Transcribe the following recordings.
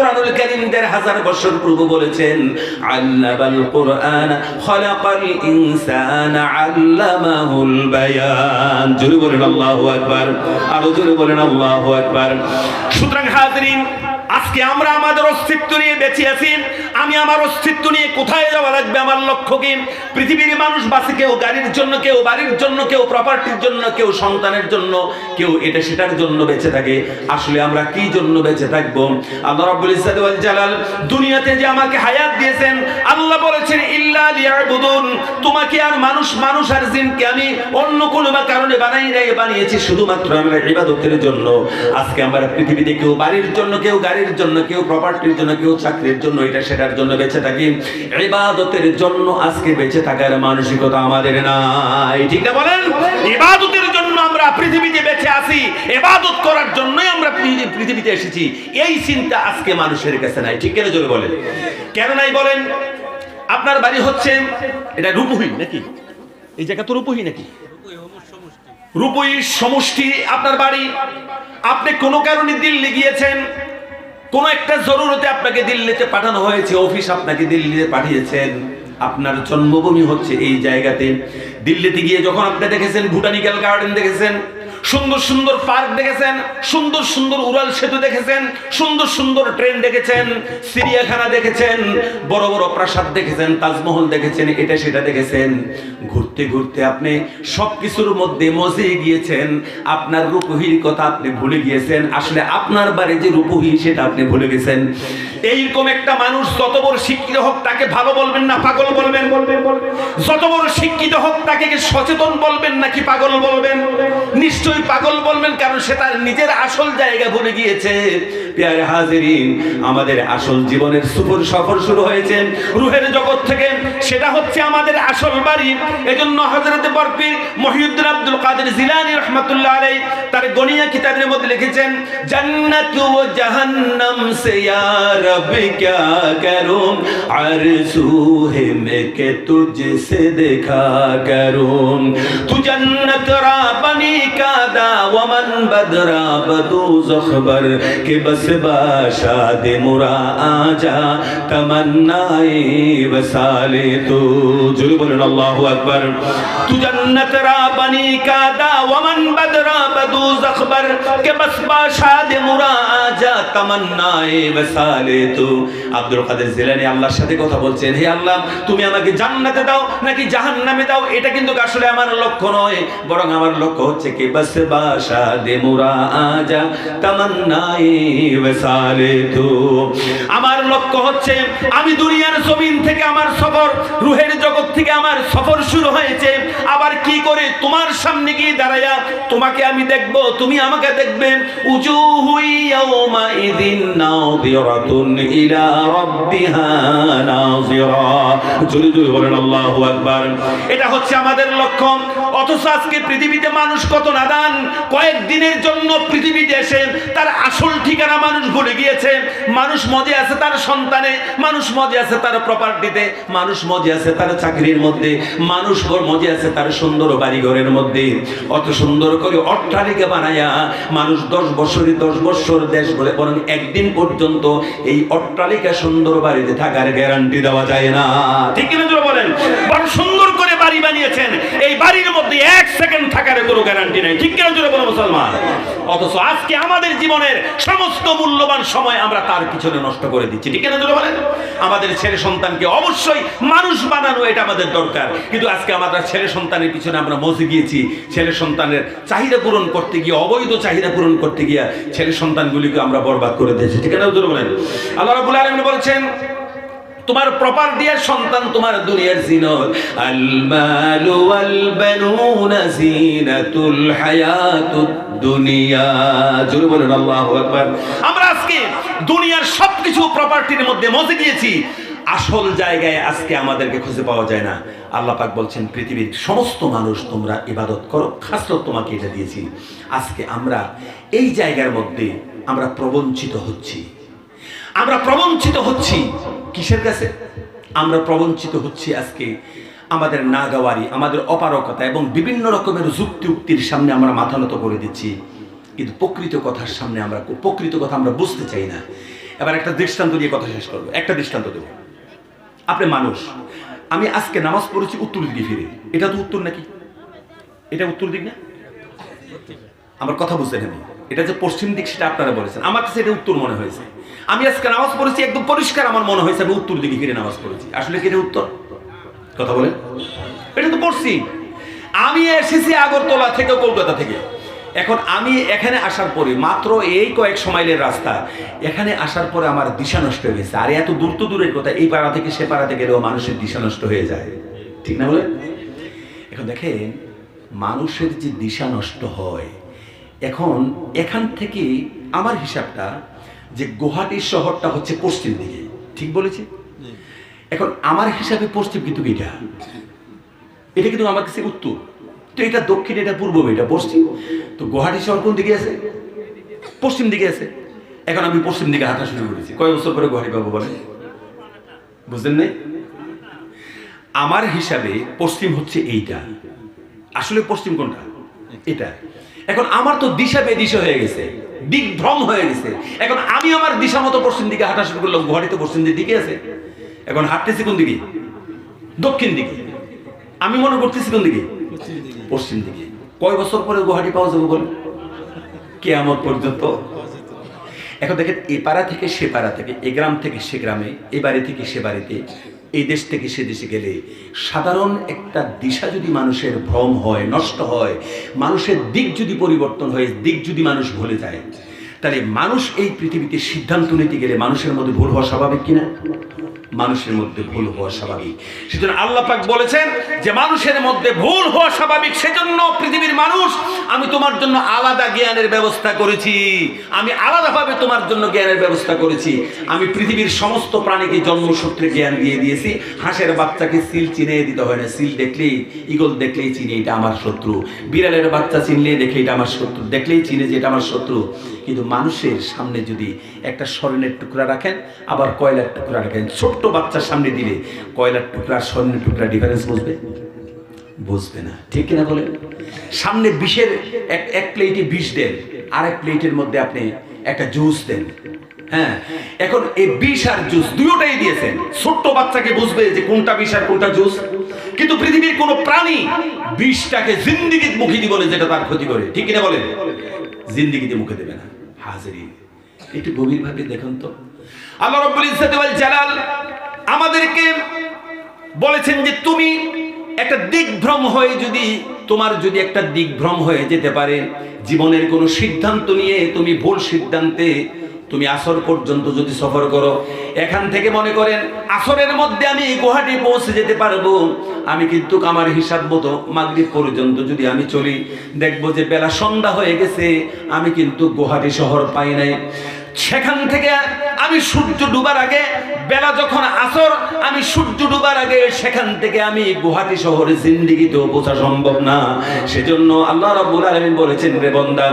কোরআনুল কারীম হাজার বছর পূর্ব বলেছেন, আল্লামাল কোরআন খলাকাল ইনসানা আল্লামাহুল বায়ান। জোরে বলেন আল্লাহু আকবার, আরও জোরে বলেন আল্লাহু আকবার। সুতরাং হাজরিন আজকে আমরা আমাদের অস্তিত্ব নিয়ে বেঁচে আছি। আমি আমার অস্তিত্ব নিয়ে কোথায় যাওয়া লাগবে আমার লক্ষ্য কি? পৃথিবীর মানুষ বাসে কেউ গাড়ির জন্য, কেউ বাড়ির জন্য, কেউ প্রপার্টির জন্য, কেউ সন্তানের জন্য, কেউ এটা সেটার জন্য বেঁচে থাকে। আসলে আমরা কি জন্য বেঁচে থাকব? আল্লাহ রাব্বুল ইজ্জাত ওয়াল জালাল দুনিয়াতে যে আমাকে হায়াত দিয়েছেন, আল্লাহ বলেছেন, ইল্লা লিয়াবুদুন, তোমাকে আর মানুষ মানুষ আর জিনকে আমি অন্য কোনো বা কারণে বানাই নাই, বানিয়েছি শুধুমাত্র আমরা ইবাদতের জন্য। আজকে আমরা পৃথিবীতে কেউ বাড়ির জন্য, কেউ গাড়ির জন্য কেউ প্রপার্টির জন্য কেউ চাকরির জন্য, এটা সেটার জন্য বেঁচে থাকি। ইবাদতের জন্য আজকে বেঁচে থাকার মানসিকতা আমাদের নাই। ঠিক না বলেন? ইবাদতের জন্য আমরা পৃথিবীতে বেঁচে আছি, ইবাদত করার জন্যই আমরা পৃথিবীতে এসেছি। এই চিন্তা আজকে মানুষের কাছে নাই। ঠিক কেন জোরে বলেন? কেন নাই বলেন? আপনার বাড়ি হচ্ছে, এটা রূপহী নাকি? এই জায়গা তো রূপহী নাকি? রূপই সমষ্টি। আপনার বাড়ি? আপনি কোনো কারণে দিল্লি গিয়েছেন? কোন একটা জরুরতে আপনাকে দিল্লিতে পাঠানো হয়েছে, অফিস আপনাকে দিল্লিতে পাঠিয়েছেন। আপনার জন্মভূমি হচ্ছে এই জায়গাতে। দিল্লিতে গিয়ে যখন আপনি দেখেছেন, ভুটানিক্যাল গার্ডেন দেখেছেন সুন্দর সুন্দর পার্ক দেখেছেন, সুন্দর সুন্দর উড়াল সেতু দেখেছেন, সুন্দর সুন্দর ট্রেন দেখেছেন, চিড়িয়াখানা দেখেছেন, বড় বড় প্রাসাদ দেখেছেন, তাজমহল দেখেছেন, এটা সেটা দেখেছেন। ঘুরতে ঘুরতে আপনি সবকিছুর মধ্যে মজে গিয়েছেন, আপনার রূপহীর কথা আপনি ভুলে গিয়েছেন, আসলে আপনার বাড়ি যে রূপহী সেটা আপনি ভুলে গেছেন। এইরকম একটা মানুষ যত বড় শিক্ষিত হোক তাকে ভালো বলবেন না, পাগল বলবেন? যত বড় শিক্ষিত হোক তাকে সচেতন বলবেন নাকি পাগল বলবেন? নিশ্চয়ই পাগল বলবেন কারণ সে তার নিজের আসল জায়গা ভুলে গিয়েছে। প্রিয় হাজিরিন। আমাদের আসল জীবনের সুপুর সফর শুরু হয়েছে রুহের জগৎ থেকে। সেটা হচ্ছে আমাদের আসল বাড়ি। এজন্য হযরত বরপীর মুহিউদ্দিন আব্দুল কাদের জিলানী রাহমাতুল্লাহ আলাই তার গনিয়া কিতাবের মধ্যে লিখেছেন, জান্নাত ও জাহান্নাম সে ইয়া রব ক্যা করুম আরজু হে মে কে তুঝে সে দেখা করুম। তু জান্নাত রা বনি কাদা ওয়া মান বদরা বদুযখ জখবর, কে বস बस बाशाद मुरा आजा तमन्नाए वसाले तो जुल बोलन अल्लाहु अकबर तू जन्नत रा बनी का दा वमन बदरा बदू जखबर के बस बाशाद मुरा आजा तमन्नाए वसाले তো আব্দুল কাদের জিলানী আল্লাহর সাথে কথা বলছেন হে আল্লাহ তুমি আমাকে জান্নাতে দাও নাকি জাহান্নামে দাও এটা কিন্তু আসলে আমার লক্ষ্য নয় বরং আমার লক্ষ্য হচ্ছে কি বাস বাসা দে মুরা আজা তামান্নাই আমার লক্ষ্য হচ্ছে, আমি দুনিয়ার জমিন থেকে আমার সফর, রুহের জগৎ থেকে আমার সফর শুরু হয়েছে। আবার কি করে তোমার সামনে গিয়ে দাঁড়ায়া তোমাকে আমি দেখব? তুমি আমাকে দেখবে। উজু হুই ইদিন নাযিরাতুন ইলা রাব্বিহা নাযিরা। জোরে জোরে বলেন, আল্লাহু আকবার। এটা হচ্ছে আমাদের লক্ষ্য। অথচ আজকে পৃথিবীতে মানুষ কত নাদান। কয়েকদিনের জন্য পৃথিবীতে এসে তার আসল ঠিকানা মানুষ ভুলে গিয়েছে, মানুষ মজে আছে তার সন্তানে, মানুষ মজে আছে তার প্রপার্টিতে মানুষ মজে আছে তার চাকরির মধ্যে, মানুষ মজে আছে তার সুন্দর বাড়িঘরের মধ্যে। অত সুন্দর করে অট্টালিকা বানায়া মানুষ দশ বছরই দশ বছর দেশ বলে, বরং একদিন পর্যন্ত এই অট্টালিকা সুন্দর বাড়িতে থাকার গ্যারান্টি দেওয়া যায় না। ঠিক কিনা বলেন? বড় সুন্দর করে বাড়ি বানিয়েছেন, এই বাড়ির মধ্যে এক সেকেন্ড থাকার কোনো গ্যারান্টি নাই। ঠিক কিনা অথচ আজকে আমাদের জীবনের সমস্ত মূল্যবান সময় আমরা তার পিছনে নষ্ট করে দিচ্ছি। ঠিক জোরে বলেন? আমাদের ছেলে সন্তানকে অবশ্যই মানুষ বানানো এটা আমাদের দরকার। কিন্তু আজকে আমাদের ছেলে সন্তানের পিছনে আমরা মজে গিয়েছি। ছেলে সন্তানের চাহিদা পূরণ করতে গিয়ে, অবৈধ চাহিদা পূরণ করতে গিয়ে ছেলে সন্তানগুলিকে আমরা বরবাদ করে দিয়েছি। ঠিক আছে বলেন? আল্লাহ রাব্বুল আলামিন বলছেন তোমার প্রপার্টি আর সন্তান তোমার দুনিয়ার জিনত আল মালু ওয়াল বানুনা জিনাতুল হায়াতুদ দুনিয়া। জোরে বলেন, আল্লাহু আকবার। আমরা আজকে দুনিয়ার সবকিছু প্রপার্টির মধ্যে মজে গিয়েছি। আসল জায়গায় আজকে আমাদেরকে খুঁজে পাওয়া যায় না। আল্লাহ পাক বলছেন, পৃথিবীর সমস্ত মানুষ তোমরা ইবাদত করো। খাসলত তোমাকে এটা দিয়েছি। আজকে আমরা এই জায়গার মধ্যে আমরা প্রবঞ্চিত হচ্ছি। আমরা প্রবঞ্চিত হচ্ছি। কিসের কাছে? আমরা প্রবঞ্চিত হচ্ছি আজকে আমাদের নাগাওয়ারি, আমাদের অপারকতা এবং বিভিন্ন রকমের যুক্তি উক্তির সামনে আমরা মাথা নত করে দিচ্ছি। কিন্তু প্রকৃত কথার সামনে আমরা প্রকৃত কথা আমরা বুঝতে চাই না। এবার একটা দৃষ্টান্ত দিয়ে কথা শেষ করব। একটা দৃষ্টান্ত দেবো। আপনি মানুষ। আমি আজকে নামাজ পড়েছি উত্তর দিকে ফিরে। এটা তো উত্তর নাকি? এটা উত্তর দিক না? আমার কথা বুঝতে নেই। এটা যে পশ্চিম দিক, সেটা আপনারা বলেছেন। আমার কাছে এটা উত্তর মনে হয়েছে। আমি আজকে নামাজ পড়েছি, একদম পরিষ্কার আমার মনে হয়েছে, আমি উত্তর দিকে ফিরে নামাজ পড়েছি। আসলে কি উত্তর? কথা বলেন। এটা তো পশ্চিম আমি এসেছি আগরতলা থেকে, কলকাতা থেকে। এখন আমি এখানে আসার পরে, মাত্র এই কয়েক সমাইলের রাস্তা, এখানে আসার পরে আমার দিশা নষ্ট হয়ে গেছে। আর এত দূর তো দূরের কথা, এই পাড়া থেকে, সে পাড়াতে গেলেও মানুষের দিশা নষ্ট হয়ে যায়। ঠিক না বলে? এখন দেখেন, মানুষের যে দিশা নষ্ট হয়, এখন এখান থেকে আমার হিসাবটা যে গুয়াহাটি শহরটা হচ্ছে পশ্চিম দিকে। ঠিক বলেছি? এখন আমার হিসাবে পশ্চিম কিন্তু এটা এটা কিন্তু আমার কাছে উত্তর। তো এটা দক্ষিণ, এটা পূর্ব, এটা পশ্চিম। তো গুয়াহাটি শহর কোন দিকে আছে? পশ্চিম দিকে আছে। এখন আমি পশ্চিম দিকে হাঁটা শুরু করেছি। কয় বছর পরে গুয়াহাটি পাবো বলে বুঝলেন নাই? আমার হিসাবে পশ্চিম হচ্ছে এইটা। আসলে পশ্চিম কোনটা? এটা। এখন আমার তো দিশা বেদিশা হয়ে গেছে। দিগ্ভ্রম হয়ে গেছে। এখন আমি আমার দিশা মতো পশ্চিম দিকে হাঁটা শুরু করলাম গুয়াহাটি তো পশ্চিম দিকে আছে। এখন হাঁটতেছি কোন দিকে? দক্ষিণ দিকে। আমি মনে করতেছি কোন দিকে। পশ্চিম দিকে। কয় বছর পরে গুয়াহাটি পাওয়া যাবে বলে? কেয়ামত পর্যন্ত। এখন দেখেন এ পাড়া থেকে সে পাড়া থেকে এ গ্রাম থেকে সে গ্রামে এ বাড়ি থেকে সে বাড়িতে এই দেশ থেকে সে দেশে গেলে সাধারণ একটা দিশা যদি মানুষের ভ্রম হয়, নষ্ট হয়, মানুষের দিক যদি পরিবর্তন হয়, দিক যদি মানুষ ভুলে যায়, তাহলে মানুষ এই পৃথিবীতে সিদ্ধান্ত নিতে গেলে মানুষের মধ্যে ভুল হওয়া স্বাভাবিক কিনা? মানুষের মধ্যে ভুল হওয়া স্বাভাবিক। সেজন্য আল্লাহ পাক বলেছেন যে মানুষের মধ্যে ভুল হওয়া স্বাভাবিক, সেজন্য পৃথিবীর মানুষ, আমি তোমার জন্য আলাদা জ্ঞানের ব্যবস্থা করেছি। আমি আলাদাভাবে তোমার জন্য জ্ঞানের ব্যবস্থা করেছি। আমি পৃথিবীর সমস্ত প্রাণীকে জন্মসূত্রে জ্ঞান দিয়ে দিয়েছি। হাঁসের বাচ্চাকে সিল চিনে দিতে হয় না। সিল দেখলেই ইগল দেখলেই চিনি, এটা আমার শত্রু। বিড়ালের বাচ্চা চিনলেই দেখে এটা আমার শত্রু। দেখলেই চিনে যে এটা আমার শত্রু। কিন্তু মানুষের সামনে যদি একটা স্বর্ণের টুকরা রাখেন, আবার কয়লার টুকরা রাখেন, ছোট্ট বাচ্চার সামনে দিলে কয়লার টুকরা, স্বর্ণের টুকরা ডিফারেন্স বুঝবে? বুঝবে না। ঠিক কিনা বলেন? সামনে বিষের এক এক প্লেটে বিষ দেন আর এক প্লেটের মধ্যে আপনি একটা জুস দেন। হ্যাঁ? এখন এই বিষ আর জুস দুটোটাই দিয়েছেন। ছোট্ট বাচ্চাকে বুঝবে যে কোনটা বিষ আর কোনটা জুস কিন্তু পৃথিবীর কোনো প্রাণী বিষটাকে জিন্দিগির মুখে বলে যেটা তার ক্ষতি করে। ঠিক কিনা বলেন? জিন্দিগিতে মুখে দেবে না। হাজিরি, একটু গভীরভাবে দেখুন তো। আল্লাহ রব্বুল ইজ্জত ওয়াল জালাল আমাদেরকে বলেছেন যে তুমি একটা দিকভ্রম হয়ে যদি, তোমার যদি একটা দিকভ্রম হয়ে যেতে পারে, জীবনের কোনো সিদ্ধান্ত নিয়ে তুমি ভুল সিদ্ধান্তে তুমি আসর পর্যন্ত যদি সফর করো এখান থেকে মনে করেন, আসরের মধ্যে আমি গুয়াহাটি পৌঁছে যেতে পারব। আমি কিন্তু আমার হিসাব মতো মাগরিব পর্যন্ত যদি আমি চলি, দেখব যে বেলা সন্ধ্যা হয়ে গেছে, আমি কিন্তু গুয়াহাটি শহর পাই নাই। সেখান থেকে আমি সূর্য ডুবার আগে, বেলা যখন আসর, আমি সূর্য ডুবার আগে সেখান থেকে আমি গুহাটি শহরে জিন্দিগিতেও পৌঁছা সম্ভব না। সেজন্য আল্লাহ রাব্বুল আলামিন বলেছেন রে বান্দা,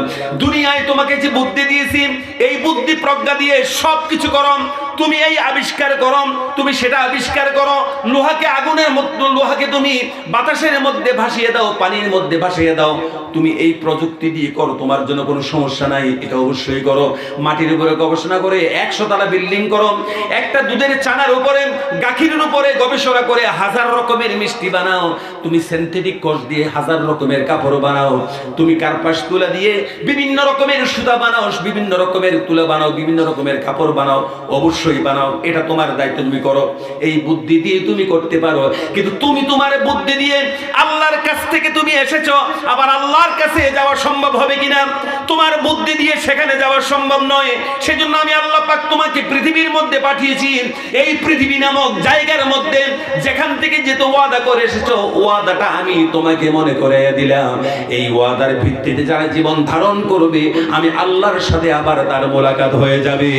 দুনিয়ায় তোমাকে যে বুদ্ধি দিয়েছি, এই বুদ্ধি প্রজ্ঞা দিয়ে সব কিছু করো তুমি এই আবিষ্কার করো, তুমি সেটা আবিষ্কার করো। লোহাকে আগুনের লোহাকে তুমি বাতাসের মধ্যে ভাসিয়ে দাও, পানির মধ্যে ভাসিয়ে দাও। তুমি এই প্রযুক্তি দিয়ে করো, তোমার জন্য কোনো সমস্যা নাই, এটা অবশ্যই করো। মাটির উপরে গবেষণা করে একশো তালা বিল্ডিং করো। একটা দুধের চানার উপরে, গাখিরের উপরে গবেষণা করে হাজার রকমের মিষ্টি বানাও। তুমি সিনথেটিক কষ দিয়ে হাজার রকমের কাপড় বানাও। তুমি কার্পাস তুলা দিয়ে বিভিন্ন রকমের সুতা বানাও, বিভিন্ন রকমের তুলা বানাও, বিভিন্ন রকমের কাপড় বানাও। অবশ্যই বানাও, এটা তোমার দায়িত্ব, তুমি করো। এই বুদ্ধি দিয়ে তুমি করতে পারো। কিন্তু তুমি তোমার বুদ্ধি দিয়ে আল্লাহর কাছ থেকে তুমি এসেছ, আবার আল্লাহর কাছে যাওয়া সম্ভব হবে কিনা? তোমার বুদ্ধি দিয়ে সেখানে যাওয়া সম্ভব নয়। সেজন্য আমি আল্লাহ পাক তোমাকে পৃথিবীর মধ্যে পাঠিয়েছি। এই পৃথিবী নামক জায়গার মধ্যে যেখান থেকে যেতে ওয়াদা করে এসেছ, ওয়াদাটা আমি তোমাকে মনে করে দিলাম। এই ওয়াদার ভিত্তিতে যারা জীবন ধারণ করবে, আমি আল্লাহর সাথে আবার তার মোলাকাত হয়ে যাবে।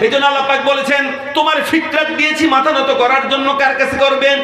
এই জন্য বলেছেন, তোমার দিয়েছি মাথা নত করার জন্য কার কাছে করবেন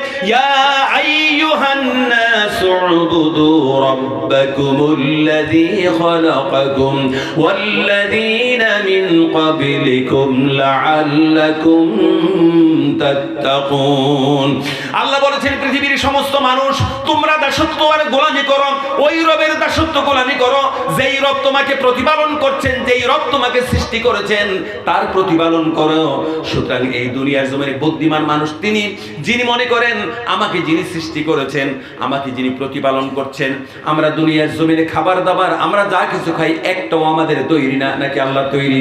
আল্লাহ বলেছেন, পৃথিবীর সমস্ত মানুষ, তোমরা দাসত্ব আর গোলামি করো, ওই রবের দাসত্ব গোলামি করো, যেই রব তোমাকে প্রতিপালন করছেন, যেই রব তোমাকে সৃষ্টি করেছেন, তার প্রতি প্রতিপালন করো। সুতরাং এই দুনিয়ার জমিনে বুদ্ধিমান মানুষ তিনি, যিনি মনে করেন, আমাকে যিনি সৃষ্টি করেছেন, আমাকে যিনি প্রতিপালন করছেন, আমরা দুনিয়ার জমিনে খাবার দাবার, আমরা যা কিছু খাই, একটাও আমাদের তৈরি না। নাকি আল্লাহ তৈরি?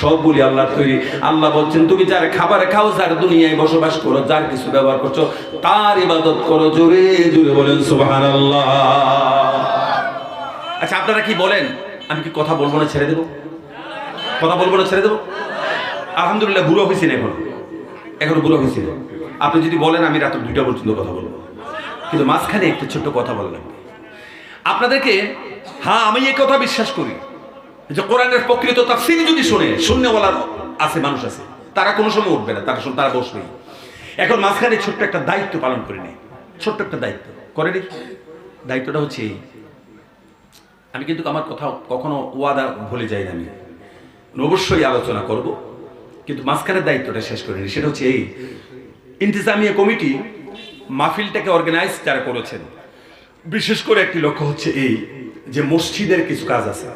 সবগুলি আল্লাহর তৈরি। আল্লাহ বলছেন, তুমি যার খাবার খাও, যার দুনিয়ায় বসবাস করো, যার কিছু ব্যবহার করছ, তার ইবাদত করো। জোরে জোরে বলেন, সুবহানাল্লাহ। আচ্ছা আপনারা কি বলেন? আমি কি কথা বলব না, ছেড়ে দেবো? কথা বলব না, ছেড়ে দেবো? আলহামদুলিল্লাহ বুড়ো হয়েছি না এখন। এখনও বুড়ো হয়েছি না আপনি যদি বলেন, আমি রাত দুইটা পর্যন্ত কথা বলব। কিন্তু মাঝখানে একটা ছোট্ট কথা বলা লাগবে আপনাদেরকে হ্যাঁ আমি এই কথা বিশ্বাস করি যে কোরআনের প্রকৃত তাফসির যদি শুনে শূন্যওয়ালার আছে, মানুষ আছে, তারা কোনো সময় উঠবে না, তারা তারা বসবেই এখন মাঝখানে ছোট্ট একটা দায়িত্ব পালন করে নেই ছোট্ট একটা দায়িত্ব। করে নি? দায়িত্বটা হচ্ছে এই। আমি কিন্তু আমার কথা কখনো ওয়াদা ভুলে যাই না আমি। অবশ্যই আলোচনা করব। কিন্তু মাঝখানের দায়িত্বটা শেষ করে নি সেটা হচ্ছে এই ইন্তেজামিয়া কমিটি মাহফিলটাকে অর্গানাইজ যারা করেছেন, বিশেষ করে একটি লক্ষ্য হচ্ছে এই যে মসজিদের কিছু কাজ আছে।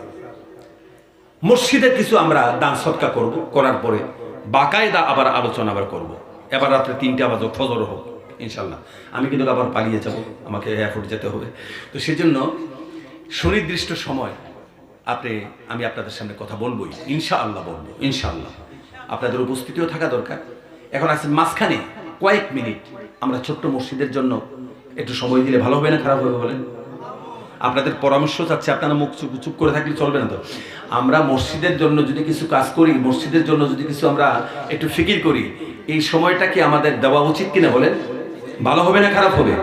মসজিদের কিছু আমরা দান সৎকা করব, করার পরে বাকায়দা আবার আলোচনা আবার করব। এবার রাত্রে তিনটে আবার ফজর হোক, ইনশাল্লাহ। আমি কিন্তু আবার পালিয়ে যাব, আমাকে এয়ারপোর্ট যেতে হবে। তো সেজন্য সুনির্দিষ্ট সময় আপনি, আমি আপনাদের সামনে কথা বলবোই, ইনশাআল্লাহ বলব, ইনশাআল্লাহ। আপনাদের উপস্থিতিও থাকা দরকার। এখন আছে মাঝখানে কয়েক মিনিট। আমরা ছোট্ট মসজিদের জন্য একটু সময় দিলে ভালো হবে না, খারাপ হবে বলেন? আপনাদের পরামর্শ চাচ্ছে, আপনারা মুখ চুপ চুপ করে থাকলে চলবে না তো। আমরা মসজিদের জন্য যদি কিছু কাজ করি, মসজিদের জন্য যদি কিছু আমরা একটু ফিকির করি, এই সময়টা কি আমাদের দেওয়া উচিত কিনা বলেন? ভালো হবে না, খারাপ হবে?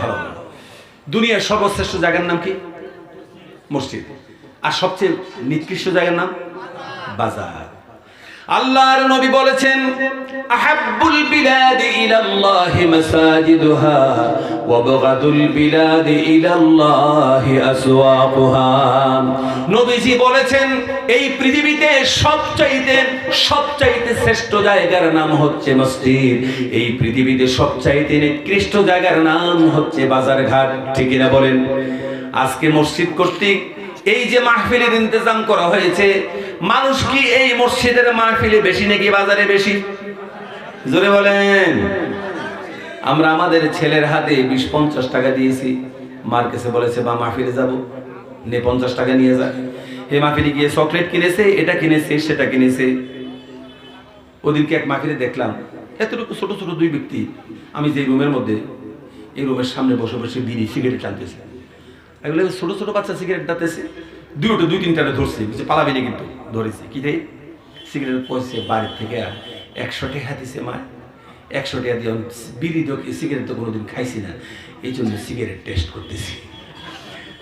ভালো দুনিয়ার সর্বশ্রেষ্ঠ জায়গার নাম কি? মসজিদ। আর সবচেয়ে নিকৃষ্ট জায়গার নাম? বাজার। আল্লাহর নবী বলেছেন, আহাব্বুল বিলাদি ইলাল্লাহি মাসাজিদুহা ওয়া বাগাদুল বিলাদি ইলাল্লাহি আসওয়াকুহা। নবীজি বলেছেন, এই পৃথিবীতে সবচাইতে সবচাইতে শ্রেষ্ঠ জায়গার নাম হচ্ছে মসজিদ। এই পৃথিবীতে সবচাইতে নিকৃষ্ট জায়গার নাম হচ্ছে বাজার ঘাট ঠিক না বলেন? আজকে মসজিদ কর্তৃক এই যে মাহফিলের ইন্তজাম করা হয়েছে মানুষ কি এই মসজিদের মাহফিলে বেশি নাকি বাজারে বেশি? জোরে বলেন। আমরা আমাদের ছেলের হাতে বিশ পঞ্চাশ টাকা দিয়েছি। মার কাছে বলেছে, বা মাহফিলে যাব, নে পঞ্চাশ টাকা নিয়ে যা। হে মাহফিলে গিয়ে চকলেট কিনেছে, এটা কিনেছে, সেটা কিনেছে। ওদিনকে এক মাহফিলে দেখলাম, এতটুকু ছোট ছোট দুই ব্যক্তি। আমি যে রুমের মধ্যে, এই রুমের সামনে বসে বসে বিড়ি, সিগারেট টানতেছে। এগুলো ছোট ছোট বাচ্চা সিগারেট টানতেছে, দুটো, দুই তিনটা ধরছি পালাবি না কিন্তু। ধরেছি কি রে? সিগারেট পয়সে বাড়ির থেকে একশো টাকা দিছে মা একশো টাকা দিয়ে বিড়ি তো সিগারেট তো কোনোদিন খাইছি না। এই জন্য সিগারেট টেস্ট করতেছি।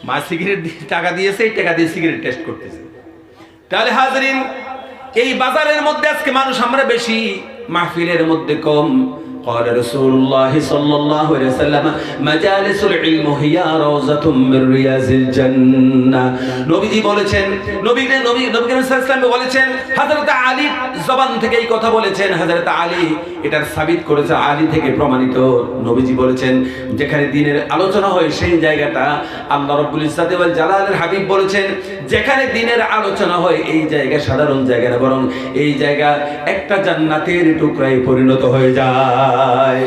মা সিগারেট টাকা দিয়েছে, এই টাকা দিয়ে সিগারেট টেস্ট করতেছে। তাহলে হাজরিন, এই বাজারের মধ্যে আজকে মানুষ আমরা বেশি, মাহফিলের মধ্যে কম قال رسول الله صلى الله عليه وسلم مجالس العلم هي روضة من رياض الجنة নবীজি বলেছেন নবী নবী নবী করিম সাল্লাল্লাহু আলাইহি ওয়াসাল্লাম বলেছেন হযরত আলী জবান থেকে এই কথা বলেছেন হযরত আলী এটার সাবিত করেছে আলী থেকে প্রমাণিত নবীজি বলেছেন যেখানে দিনের আলোচনা হয় সেই জায়গাটা আল্লাহ রাব্বুল ইজ্জাতি ওয়াল জালালের হাবিব বলেছেন যেখানে দিনের আলোচনা হয় এই জায়গা সাধারণ জায়গা না বরং এই জায়গা একটা জান্নাতের টুকরায় পরিণত হয়ে যায়